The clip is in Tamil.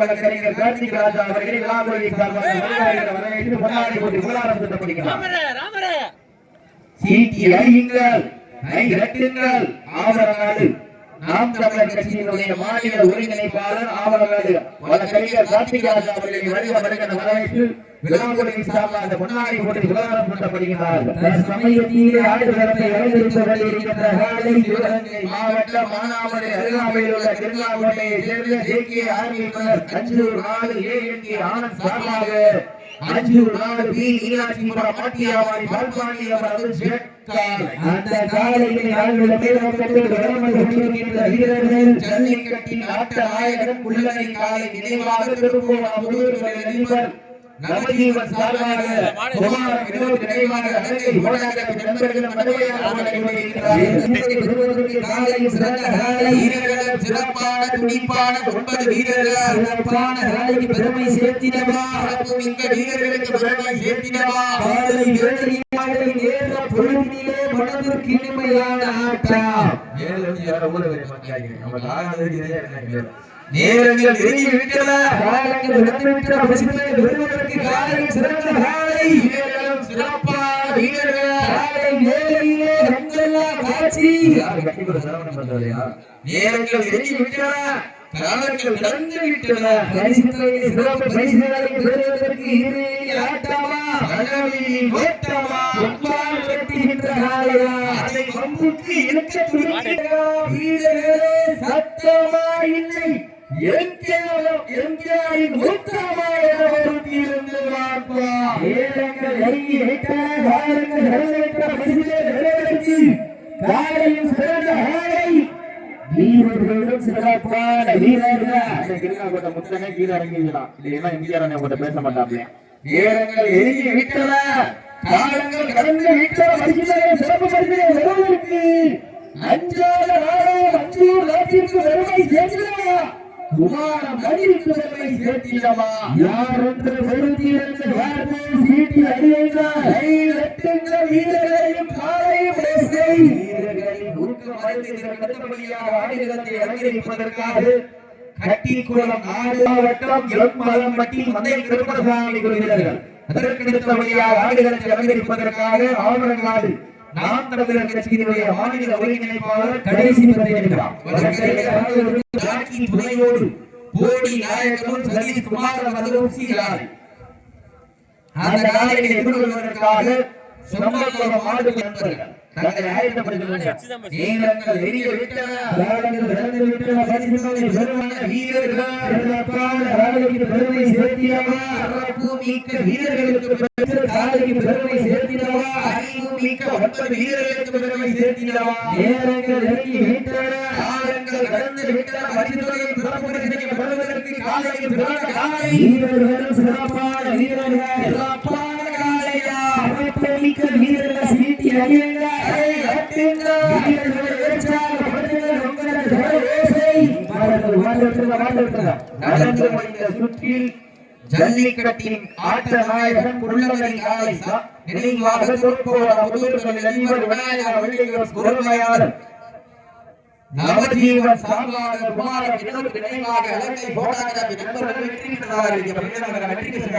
வழக்கறிஞர் கார்த்திக் ராஜா அவர்களை விழாக்குழுவின் சார்பாக. வரவேற்று பொன்னாடை போட்டு புகழாரம் சூட்டப்படுகிறார். சீட்டி நாம் தமிழர் கட்சியினுடைய மாநில ஒருங்கிணைப்பாளர் ஆவரங்காடு வழக்கறிஞர் கார்த்திக் அவர்களின் வருக வருகிற என வரவேற்று விழாக்குழுவின் சார்பாக பொன்னாடை போட்டு புகழாரம் சூட்டப்படுகிறார்கள் சமயத்திலே ஆடுகளத்தை காலை சிவகங்கை மானாமலை அருகாமையில் உள்ள திருநாகோட்டையை சேர்ந்த ஜே கே ஆர்மியினர் நாலு ஏ என் ஆனந்த் சார்பாக அந்த காலையில் ஆளுநரை வீரர்கள் ஜல்லிக்கட்டின் ஆட்ட நாயகன் புள்ளனை காலை நினைவாக திருப்பூர் நவஜீவன் சார்பாக குமார் வினோத் நினைவாக அழகை போராட்ட நண்பர்களும் கொண்டிருக்கிறார்கள் காலையில் சிறந்த காலை வீரர்களும் சிறப்பான துடிப்பான ஒன்பது வீரர்கள் சிறப்பான காலைக்கு பெருமை சேர்த்திடவா? மிக்க வீரர்களுக்கு பெருமை சேர்த்திடவா? காலை வேளையாக நேர பொழுதிலே மனதிற்கு இனிமையான ஆட்டம் நேரங்கள் நெருங்கி விட்டன. காலங்கள் நடந்து விட்டன பசுமையை பெறுவதற்கு காலையில் சிறந்த காலை. வீரர்களும் சிறப்பான வீரர்கள். காலை காட்சி. நேரங்கள் நெருங்கி விட்டன. காலங்கள் விட்டன. சிறப்பு பரிசுகளை பெறுவதற்கு இது ஆட்டமா? ஓட்டமா? ஒப்பால் வெட்டுகின்ற காலையா அதை வீரர்களே சத்தமா இல்லை. எங்கேயும் எங்கேயும் ஊற்றமா என நெருங்கி விட்டன காலங்கள் நிறைவேற்ற பரிசுகளை நிறைவேற்றி காலையும் சிறந்த காலை வீரர்களும் சிறப்பான வீரர்கள். கிருஷ்ணாகோட்டை கீழே இறங்கிடலாம் இல்லைன்னா இந்தியாரன் உங்கள்கிட்ட பேச மாட்டாங்க நேரங்கள் எரிஞ்சு விட்டன காலங்கள் கடந்து விட்டன பரிசுகளை சிறப்பு பரிசுகளை வருவதற்கு அஞ்சாத நாளும் அஞ்சூர் நாட்டிற்கு வருகை சேர்க்கிறவா குமாரம் வருகை சேர்த்திடவா யார் ஒன்று பொருத்தியிருந்த வார்த்தை சீட்டி அடியுங்கள் கை வெட்டுங்க வீரர்களையும் காலையும் பேசை வீரர்களின் ஆடுகளத்தை அலங்கரிப்பதற்காக கட்டிக்குளம் நாடு மாவட்டம் எம் மலம்பட்டி மந்தை கிருப்பணசாமி வீரர்கள் அதற்கடுத்தபடியாக ஆடுகளத்தை அலங்கரிப்பதற்காக ஆவணங்காடு நாம் தமிழர் கட்சியினுடைய மாநில ஒருங்கிணைப்பாளர் கடைசி துணையோடு போடி சதீஷ் குமார் சீரார் அந்த எதிர்கொள்வதற்காக மாடு நண்பர்கள் தங்களை நேரங்கள் விட்டன. பெருமை வீரர்களுக்கு பெருமை ஒன்பது வீரர்களுக்கு பெருமை சேர்த்திடவா நேரங்கள் நெருங்கி விட்டன. காலங்கள் கடந்து விட்டன. பரிசுகளை பெறுவதற்கு காலைக்கு சிறந்த காலை. வீரர்களும் சிறப்பான வீரர்கள். சிறப்பான காலையா. சிறப்பு மிக்க வீரர்கள் சீட்டி கட்டுங்கள். வீரர்களை நடந்து முடிந்த சுற்றில் ஜல்லிக்கட்டின் ஆட்ட நாயகன் புள்ளவரை காலை நினைவாக சொற்போட முதுகுகள் அதிபர் விநாயகர் வெள்ளிகள் பொறுமையாளர். நவஜீவன் சார்பாக குமார நினைவாக நண்பர்கள் வெற்றி பெற்றதாக